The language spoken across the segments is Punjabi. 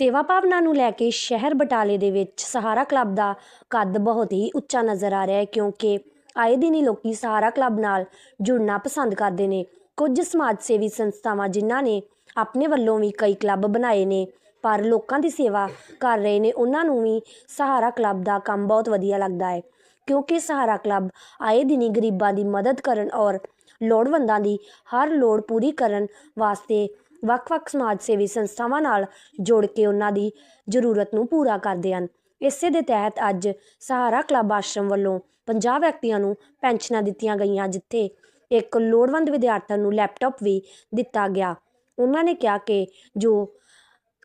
ਸੇਵਾ ਭਾਵਨਾ ਨੂੰ ਲੈ ਕੇ ਸ਼ਹਿਰ ਬਟਾਲੇ ਦੇ ਵਿੱਚ ਸਹਾਰਾ ਕਲੱਬ ਦਾ ਕੱਦ ਬਹੁਤ ਹੀ ਉੱਚਾ ਨਜ਼ਰ ਆ ਰਿਹਾ ਹੈ, ਕਿਉਂਕਿ ਆਏ ਦਿਨ ਹੀ ਲੋਕੀ ਸਹਾਰਾ ਕਲੱਬ ਨਾਲ ਜੁੜਨਾ ਪਸੰਦ ਕਰਦੇ ਨੇ। ਕੁਝ ਸਮਾਜ ਸੇਵੀ ਸੰਸਥਾਵਾਂ ਜਿਨ੍ਹਾਂ ਨੇ ਆਪਣੇ ਵੱਲੋਂ ਵੀ ਕਈ ਕਲੱਬ ਬਣਾਏ ਨੇ, ਪਰ ਲੋਕਾਂ ਦੀ ਸੇਵਾ ਕਰ ਰਹੇ ਨੇ, ਉਹਨਾਂ ਨੂੰ ਵੀ ਸਹਾਰਾ ਕਲੱਬ ਦਾ ਕੰਮ ਬਹੁਤ ਵਧੀਆ ਲੱਗਦਾ ਹੈ। ਕਿਉਂਕਿ ਸਹਾਰਾ ਕਲੱਬ ਆਏ ਦਿਨੀ ਗਰੀਬਾਂ ਦੀ ਮਦਦ ਕਰਨ ਔਰ ਲੋੜਵੰਦਾਂ ਦੀ ਹਰ ਲੋੜ ਪੂਰੀ ਕਰਨ ਵਾਸਤੇ ਵੱਖ-ਵੱਖ ਸਮਾਜ ਸੇਵੀ ਸੰਸਥਾਵਾਂ ਨਾਲ ਜੁੜ ਕੇ ਉਹਨਾਂ ਦੀ ਜ਼ਰੂਰਤ ਨੂੰ ਪੂਰਾ ਕਰਦੇ ਹਨ। ਇਸੇ ਦੇ ਤਹਿਤ ਅੱਜ ਸਹਾਰਾ ਕਲੱਬ ਆਸ਼ਰਮ ਵੱਲੋਂ 50 ਵਿਅਕਤੀਆਂ ਨੂੰ ਪੈਨਸ਼ਨਾਂ ਦਿੱਤੀਆਂ ਗਈਆਂ, ਜਿੱਥੇ ਇੱਕ ਲੋੜਵੰਦ ਵਿਦਿਆਰਥਣ ਨੂੰ ਲੈਪਟਾਪ ਵੀ ਦਿੱਤਾ ਗਿਆ। ਉਹਨਾਂ ਨੇ ਕਿਹਾ ਕਿ ਜੋ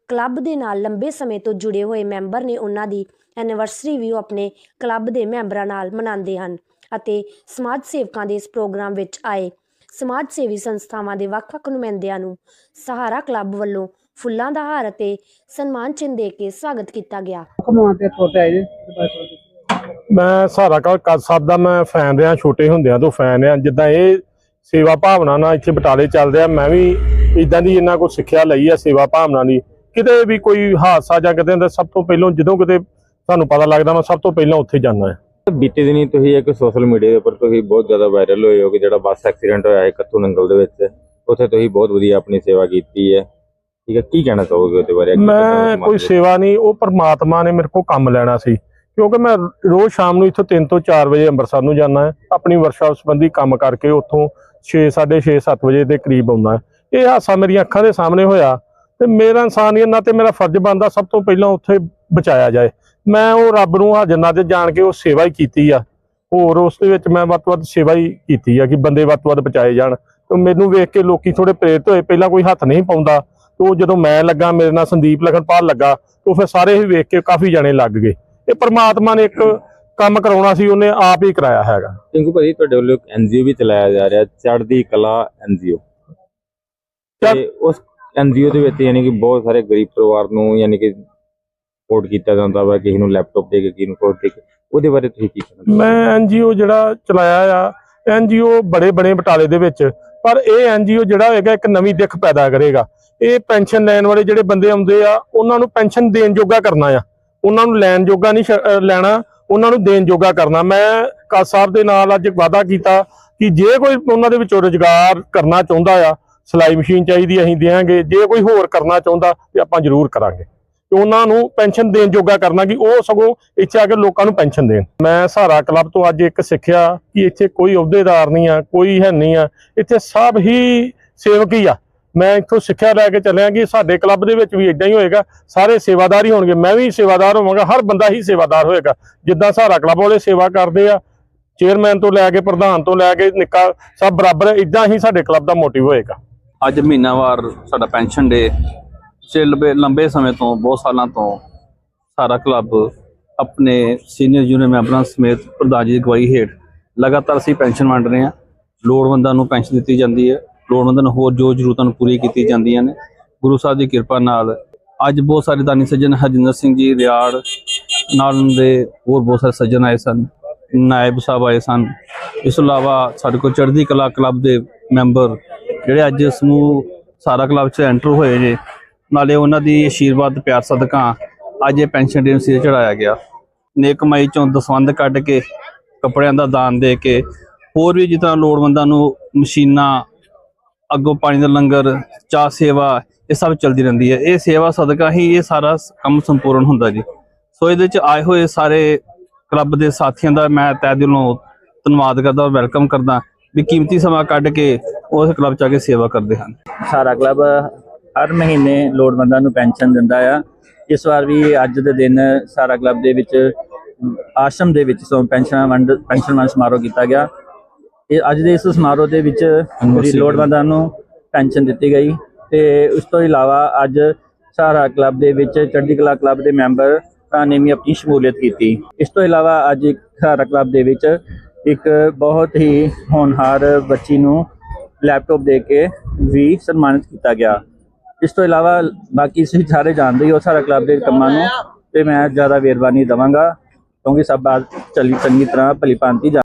ਕਲੱਬ ਦੇ ਨਾਲ ਲੰਬੇ ਸਮੇਂ ਤੋਂ ਜੁੜੇ ਹੋਏ ਮੈਂਬਰ ਨੇ ਉਹਨਾਂ ਦੀ ਐਨੀਵਰਸਰੀ ਵੀ ਉਹ ਆਪਣੇ ਕਲੱਬ ਦੇ ਮੈਂਬਰਾਂ ਨਾਲ ਮਨਾਉਂਦੇ ਹਨ ਅਤੇ ਸਮਾਜ ਸੇਵਕਾਂ ਦੇ ਇਸ ਪ੍ਰੋਗਰਾਮ ਵਿੱਚ ਆਏ। ਸਮਾਜ ਸੇਵੀ ਸੰਸਥਾਵਾਂ ਦੇ ਵੱਖ-ਵੱਖ ਨੁਮਾਇੰਦਿਆਂ ਨੂੰ ਸਹਾਰਾ ਕਲੱਬ ਵੱਲੋਂ ਫੁੱਲਾਂ ਦਾ ਹਾਰ ਅਤੇ ਸਨਮਾਨ ਚਿੰਨ੍ਹ ਦੇ ਕੇ ਸਵਾਗਤ ਕੀਤਾ ਗਿਆ। ਮੈਂ ਸਹਾਰਾ ਕਾ ਕੱਦ ਸਾਹਿਬ ਦਾ ਮੈਂ ਫੈਨ ਰਿਹਾ ਛੋਟੇ ਹੁੰਦਿਆਂ ਤੋਂ ਫੈਨ ਆ ਜਿੱਦਾਂ ਇਹ ਸੇਵਾ ਭਾਵਨਾ ਨਾਲ ਇੱਥੇ ਬਟਾਲੇ ਚੱਲਦੇ ਆ ਮੈਂ ਵੀ ਇਦਾਂ ਦੀ ਇਹਨਾਂ ਕੋਲ ਸਿੱਖਿਆ ਲਈ ਆ ਸੇਵਾ ਭਾਵਨਾ ਦੀ। ਕਿਤੇ ਵੀ ਕੋਈ ਹਾਦਸਾ ਜਾਂ ਕਿਤੇ ਦਾ ਸਭ ਤੋਂ ਪਹਿਲਾਂ ਜਦੋਂ ਕਿਤੇ ਸਾਨੂੰ ਪਤਾ ਲੱਗਦਾ ਮੈਂ ਸਭ ਤੋਂ ਪਹਿਲਾਂ ਉੱਥੇ ਜਾਂਦਾ ਹਾਂ। ਬੀਤੇ ਦਿਨੀ ਤੁਸੀਂ ਇੱਕ ਸੋਸ਼ਲ ਮੀਡੀਆ ਦੇ ਉੱਪਰ ਤੁਸੀਂ ਬਹੁਤ ਜ਼ਿਆਦਾ ਵਾਇਰਲ ਹੋਏ ਹੋ ਕਿ ਜਿਹੜਾ ਬੱਸ ਐਕਸੀਡੈਂਟ ਹੋਇਆ ਹੈ ਕੱਤੂ ਨੰਗਲ ਦੇ ਵਿੱਚ ਉੱਥੇ ਤੁਸੀਂ ਬਹੁਤ ਵਧੀਆ ਆਪਣੀ ਸੇਵਾ ਕੀਤੀ ਹੈ। ਠੀਕ ਹੈ ਕੀ ਕਹਿਣਾ ਚਾਹੋਗੇ ਉਹਦੇ ਬਾਰੇ? ਮੈਂ ਕੋਈ ਸੇਵਾ ਨਹੀਂ ਉਹ ਪਰਮਾਤਮਾ ਨੇ ਮੇਰੇ ਕੋਲ ਕੰਮ ਲੈਣਾ ਸੀ। ਕਿਉਂਕਿ ਮੈਂ ਰੋਜ਼ ਸ਼ਾਮ ਨੂੰ ਇੱਥੋਂ 3 ਤੋਂ 4 ਵਜੇ ਅੰਮ੍ਰਿਤਸਰ ਨੂੰ ਜਾਂਦਾ ਆਪਣੀ ਵਰਕਸ਼ਾਪ ਸੰਬੰਧੀ ਕੰਮ ਕਰਕੇ ਉੱਥੋਂ 6 6:30 7 ਵਜੇ ਦੇ ਕਰੀਬ ਆਉਂਦਾ। ਇਹ ਹਾਦਸਾ ਮੇਰੀਆਂ ਅੱਖਾਂ ਦੇ ਸਾਹਮਣੇ ਹੋਇਆ ਤੇ ਮੇਰਾ ਇਨਸਾਨੀਅਤ ਨਾਲ ਤੇ ਮੇਰਾ ਫਰਜ਼ ਬਣਦਾ ਸਭ ਤੋਂ ਪਹਿਲਾਂ ਉੱਥੇ ਬਚਾਇਆ ਜਾਏ। ਮੈਂ ਉਹ ਰੱਬ ਨੂੰ ਹਾਜ਼ਰ ਨਾਜ਼ਰ ਜਾਣ ਕੇ ਉਹ ਸੇਵਾ ਹੀ ਕੀਤੀ ਆ। ਹੋਰ ਉਸ ਦੇ ਵਿੱਚ ਮੈਂ ਵੱਧ ਤੋਂ ਵੱਧ ਸੇਵਾ ਹੀ ਕੀਤੀ ਆ ਕਿ ਬੰਦੇ ਵੱਧ ਤੋਂ ਵੱਧ ਬਚਾਏ ਜਾਣ। ਤੇ ਮੈਨੂੰ ਵੇਖ ਕੇ ਲੋਕੀ ਥੋੜੇ ਪ੍ਰੇਰਿਤ ਹੋਏ। ਪਹਿਲਾਂ ਕੋਈ ਹੱਥ ਨਹੀਂ ਪਾਉਂਦਾ। ਤੇ ਉਹ ਜਦੋਂ ਮੈਂ ਲੱਗਾ ਮੇਰੇ ਨਾਲ ਸੰਦੀਪ ਲਖਨਪਾਲ ਲੱਗਾ ਤੇ ਉਹ ਫਿਰ ਸਾਰੇ ਹੀ ਵੇਖ ਕੇ ਕਾਫੀ ਜਣੇ ਲੱਗ ਗਏ। ਇਹ ਪ੍ਰਮਾਤਮਾ ਨੇ ਇੱਕ ਕੰਮ ਕਰਾਉਣਾ ਸੀ ਉਹਨੇ ਆਪ ਹੀ ਕਰਾਇਆ ਹੈਗਾ। ਟਿੰਕੂ ਭਾਜੀ ਤੁਹਾਡੇ ਵੱਲੋਂ ਇੱਕ ਐਨਜੀਓ ਵੀ ਚਲਾਇਆ ਜਾ ਰਿਹਾ ਚੜ੍ਹਦੀ ਕਲਾ ਐਨਜੀਓ ਤੇ ਉਸ ਐਨਜੀਓ ਦੇ ਵਿੱਚ ਯਾਨੀ ਕਿ ਬਹੁਤ ਸਾਰੇ ਗਰੀਬ ਪਰਿਵਾਰ ਨੂੰ ਯਾਨੀ ਕਿ ਸਪੋਰਟ ਕੀਤਾ ਜਾਂਦਾ ਵਾ, ਕਿਸੇ ਨੂੰ ਲੈਪਟਾਪ ਦੇ ਕੇ, ਕਿਸੇ ਨੂੰ ਕੋਟ ਦੇ ਕੇ, ਉਹਦੇ ਬਾਰੇ ਤੁਸੀਂ ਕੀ ਕਹਿਣਾ ਮੈਂ ਐਨਜੀਓ ਜਿਹੜਾ ਚਲਾਇਆ ਆ ਐਨਜੀਓ ਬੜੇ ਬੜੇ ਬਟਾਲੇ ਦੇ ਵਿੱਚ, ਪਰ ਇਹ ਐਨਜੀਓ ਜਿਹੜਾ ਹੋਏਗਾ ਇੱਕ ਨਵੀਂ ਦਿੱਖ ਪੈਦਾ ਕਰੇਗਾ। ਇਹ ਪੈਨਸ਼ਨ ਲੈਣ ਵਾਲੇ ਜਿਹੜੇ ਬੰਦੇ ਆਉਂਦੇ ਆ, ਉਹਨਾਂ ਨੂੰ ਪੈਨਸ਼ਨ ਦੇਣ ਜੋਗਾ ਕਰਨਾ ਆ। ਉਹਨਾਂ ਨੂੰ ਲੈਣ ਜੋਗਾ ਨਹੀਂ ਲੈਣਾ, ਉਹਨਾਂ ਨੂੰ ਦੇਣ ਜੋਗਾ ਕਰਨਾ। ਮੈਂ ਕਾਸ ਸਾਹਿਬ ਦੇ ਨਾਲ ਅੱਜ ਵਾਅਦਾ ਕੀਤਾ ਕਿ ਜੇ ਕੋਈ ਉਹਨਾਂ ਦੇ ਵਿੱਚੋਂ ਰੁਜ਼ਗਾਰ ਕਰਨਾ ਚਾਹੁੰਦਾ ਆ, ਸਿਲਾਈ ਮਸ਼ੀਨ ਚਾਹੀਦੀ ਅਸੀਂ ਦੇਵਾਂਗੇ ਜੇ ਕੋਈ ਹੋਰ ਕਰਨਾ ਚਾਹੁੰਦਾ, ਤੇ ਆਪਾਂ ਜ਼ਰੂਰ ਕਰਾਂਗੇ। ਤੇ ਉਹਨਾਂ ਨੂੰ ਪੈਨਸ਼ਨ ਦੇਣ ਜੋਗਾ ਕਰਨਾ ਕਿ ਉਹ ਸਗੋਂ ਇੱਥੇ ਆ ਕੇ ਲੋਕਾਂ ਨੂੰ ਪੈਨਸ਼ਨ ਦੇਣ। ਮੈਂ ਸਹਾਰਾ ਕਲੱਬ ਤੋਂ ਅੱਜ ਇੱਕ ਸਿੱਖਿਆ ਕਿ ਇੱਥੇ ਕੋਈ ਅਹੁਦੇਦਾਰ ਨਹੀਂ ਆ, ਕੋਈ ਹੈ ਨਹੀਂ ਆ। ਇੱਥੇ ਸਭ ਹੀ ਸੇਵਕ ਹੀ ਆ। ਮੈਂ ਇੱਥੋਂ ਸਿੱਖਿਆ ਲੈ ਕੇ ਚੱਲਿਆ ਕਿ ਸਾਡੇ ਕਲੱਬ ਦੇ ਵਿੱਚ ਵੀ ਇਦਾਂ ਹੀ ਹੋਏਗਾ, ਸਾਰੇ ਸੇਵਾਦਾਰ ਹੀ ਹੋਣਗੇ। ਮੈਂ ਵੀ ਸੇਵਾਦਾਰ ਹੋਵਾਂਗਾ, ਹਰ ਬੰਦਾ ਹੀ ਸੇਵਾਦਾਰ ਹੋਏਗਾ। ਜਿੱਦਾਂ ਸਹਾਰਾ ਕਲੱਬ ਵਾਲੇ ਸੇਵਾ ਕਰਦੇ ਆ, ਚੇਅਰਮੈਨ ਤੋਂ ਲੈ ਕੇ, ਪ੍ਰਧਾਨ ਤੋਂ ਲੈ ਕੇ, ਨਿੱਕਾ ਸਭ ਬਰਾਬਰ ਇਦਾਂ ਹੀ ਸਾਡੇ ਕਲੱਬ ਦਾ ਮੋਟਿਵ ਹੋਏਗਾ। ਅੱਜ ਮਹੀਨਾਵਾਰ ਸਾਡਾ ਪੈਨਸ਼ਨ ਡੇ ਪਿਛਲੇ ਲੰਬੇ ਲੰਬੇ ਸਮੇਂ ਤੋਂ, ਬਹੁਤ ਸਾਲਾਂ ਤੋਂ ਸਾਰਾ ਕਲੱਬ ਆਪਣੇ ਸੀਨੀਅਰ ਜੂਨੀਅਰ ਮੈਂਬਰਾਂ ਸਮੇਤ ਪ੍ਰਧਾਨ ਜੀ ਦੀ ਅਗਵਾਈ ਹੇਠ ਲਗਾਤਾਰ ਅਸੀਂ ਪੈਨਸ਼ਨ ਵੰਡ ਰਹੇ ਹਾਂ। ਲੋੜਵੰਦਾਂ ਨੂੰ ਪੈਨਸ਼ਨ ਦਿੱਤੀ ਜਾਂਦੀ ਹੈ। ਲੋੜਵੰਦਾਂ ਨੂੰ ਹੋਰ ਜੋ ਜ਼ਰੂਰਤਾਂ ਨੂੰ ਪੂਰੀ ਕੀਤੀ ਜਾਂਦੀਆਂ ਨੇ। ਗੁਰੂ ਸਾਹਿਬ ਦੀ ਕਿਰਪਾ ਨਾਲ ਅੱਜ ਬਹੁਤ ਸਾਰੇ ਦਾਨੀ ਸੱਜਣ ਹਰਜਿੰਦਰ ਸਿੰਘ ਜੀ, ਰਿਆੜ ਨਾਲ ਦੇ ਹੋਰ ਬਹੁਤ ਸਾਰੇ ਸੱਜਣ ਆਏ ਸਨ, ਨਾਇਬ ਸਾਹਿਬ ਆਏ ਸਨ। ਇਸ ਤੋਂ ਇਲਾਵਾ ਸਾਡੇ ਕੋਲ ਚੜ੍ਹਦੀ ਕਲਾ ਕਲੱਬ ਦੇ ਮੈਂਬਰ ਜਿਹੜੇ ਅੱਜ ਸਮੂਹ ਸਾਰਾ ਕਲੱਬ 'ਚ ਐਂਟਰ ਹੋਏ ਨੇ ਨਾਲੇ ਉਹਨਾਂ ਦੀ ਆਸ਼ੀਰਵਾਦ ਪਿਆਰ, ਸਦਕਾ ਅੱਜ ਇਹ ਪੈਨਸ਼ਨ ਡੇ ਨੂੰ ਸਿਰ ਚੜਾਇਆ ਗਿਆ। ਨੇਕ ਕਮਾਈ ਚੋਂ ਦਸਵੰਧ ਕੱਢ ਕੇ, ਕੱਪੜਿਆਂ ਦਾ ਦਾਨ ਦੇ ਕੇ, ਹੋਰ ਵੀ ਜਿੱਦਾਂ ਲੋੜਵੰਦਾਂ ਨੂੰ ਮਸ਼ੀਨਾਂ, ਅੱਗੋਂ ਪਾਣੀ ਦਾ ਲੰਗਰ, ਚਾਹ ਸੇਵਾ, ਇਹ ਸਭ ਚੱਲਦੀ ਰਹਿੰਦੀ ਹੈ। ਇਹ ਸੇਵਾ, ਸਦਕਾ ਹੀ ਇਹ ਸਾਰਾ ਕੰਮ ਸੰਪੂਰਨ ਹੁੰਦਾ ਜੀ। ਸੋ ਇਹਦੇ ਵਿੱਚ ਆਏ ਹੋਏ ਸਾਰੇ ਕਲੱਬ ਦੇ ਸਾਥੀਆਂ ਦਾ ਮੈਂ ਤਹਿ ਦਿਲੋਂ ਧੰਨਵਾਦ ਕਰਦਾ ਵੈਲਕਮ ਕਰਦਾ ਵੀ ਕੀਮਤੀ ਸਮਾਂ ਕੱਢ ਕੇ ਉਸ ਕਲੱਬ ਚ ਆ ਕੇ ਸੇਵਾ ਕਰਦੇ ਹਨ। ਸਾਰਾ ਕਲੱਬ ਹਰ ਮਹੀਨੇ ਲੋੜਵੰਦਾਂ ਨੂੰ ਪੈਨਸ਼ਨ ਦਿੰਦਾ ਆ। ਇਸ ਵਾਰ ਵੀ ਅੱਜ ਦੇ ਦਿਨ ਸਾਰਾ ਕਲੱਬ ਦੇ ਵਿੱਚ ਆਸ਼ਰਮ ਦੇ ਵਿੱਚ ਸੋ ਪੈਨਸ਼ਨ ਵੰਡ ਪੈਨਸ਼ਨ ਵੰਡ ਸਮਾਰੋਹ ਕੀਤਾ ਗਿਆ। ਇਹ ਅੱਜ ਦੇ ਇਸ ਸਮਾਰੋਹ ਦੇ ਵਿੱਚ ਲੋੜਵੰਦਾਂ ਨੂੰ ਪੈਨਸ਼ਨ ਦਿੱਤੀ ਗਈ ਤੇ ਉਸ ਤੋਂ ਇਲਾਵਾ ਅੱਜ ਸਾਰਾ ਕਲੱਬ ਦੇ ਵਿੱਚ ਚੜ੍ਹਦੀ ਕਲਾ ਕਲੱਬ ਦੇ ਮੈਂਬਰ ਨੇ ਵੀ ਆਪਣੀ ਸ਼ਮੂਲੀਅਤ ਕੀਤੀ। ਇਸ ਤੋਂ ਇਲਾਵਾ ਅੱਜ ਸਾਰਾ ਕਲੱਬ ਦੇ ਵਿੱਚ ਇੱਕ ਬਹੁਤ ਹੀ ਹੋਣਹਾਰ ਬੱਚੀ ਨੂੰ ਲੈਪਟਾਪ ਦੇ ਕੇ ਵੀ ਸਨਮਾਨਿਤ ਕੀਤਾ ਗਿਆ। ਇਸ ਤੋਂ ਇਲਾਵਾ ਬਾਕੀ ਤੁਸੀਂ ਸਾਰੇ ਜਾਣਦੇ ਹੋ ਸਾਰਾ ਕਲੱਬ ਦੇ ਕੰਮਾਂ ਨੂੰ, ਤੇ ਮੈਂ ਜ਼ਿਆਦਾ ਵੇਰਵਾ ਨਹੀਂ ਦਵਾਂਗਾ, ਕਿਉਂਕਿ ਸਭ ਬਾਤ ਚਲੀ ਚੰਗੀ ਤਰ੍ਹਾਂ ਭਲੀ ਭਾਂਤੀ ਜਾਣ-